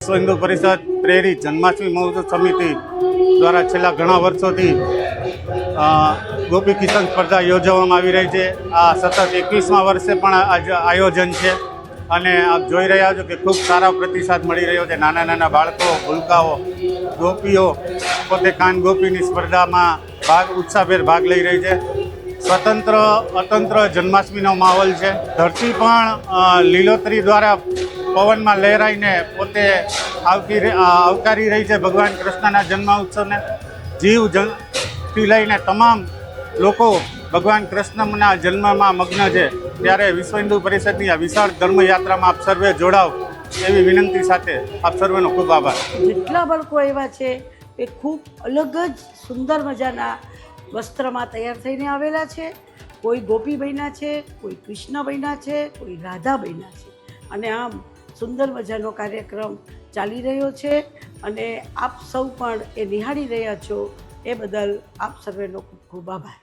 વિશ્વ હિન્દુ પરિષદ પ્રેરી જન્માષ્ટમી મહોત્સવ સમિતિ દ્વારા છેલ્લા ઘણા વર્ષોથી ગોપી કિશન સ્પર્ધા યોજવામાં આવી રહી છે. આ સતત એકવીસમા વર્ષે પણ આયોજન છે અને આપ જોઈ રહ્યા છો કે ખૂબ સારા પ્રતિસાદ મળી રહ્યો છે. નાના નાના બાળકો, ભૂલકાઓ, ગોપીઓ પોતે કાન ગોપીની સ્પર્ધામાં ભાગ, ઉત્સાહભેર ભાગ લઈ રહી છે. સ્વતંત્ર, અતંત્ર જન્માષ્ટમીનો માહોલ છે. ધરતી પણ લીલોતરી દ્વારા પવનમાં લહેરાઈને પોતે આવતી આવકારી રહી છે ભગવાન કૃષ્ણના જન્મ ઉત્સવને જીવ જનથી લઈને તમામ લોકો ભગવાન કૃષ્ણના જન્મમાં મગ્ન છે. ત્યારે વિશ્વ હિન્દુ પરિષદની આ વિશાળ ધર્મયાત્રામાં આપ સર્વે જોડાવ એવી વિનંતી સાથે આપ સર્વેનો ખૂબ આભાર. જેટલા બાળકો એવા છે એ ખૂબ અલગ જ સુંદર મજાના વસ્ત્રમાં તૈયાર થઈને આવેલા છે. કોઈ ગોપી બન્યા છે, કોઈ કૃષ્ણ બન્યા છે, કોઈ રાધા બન્યા છે. અને આમ સુંદર મજાનો કાર્યક્રમ ચાલી રહ્યો છે અને આપ સૌ પણ એ નિહાળી રહ્યા છો એ બદલ આપ સર્વેનો ખૂબ ખૂબ આભાર.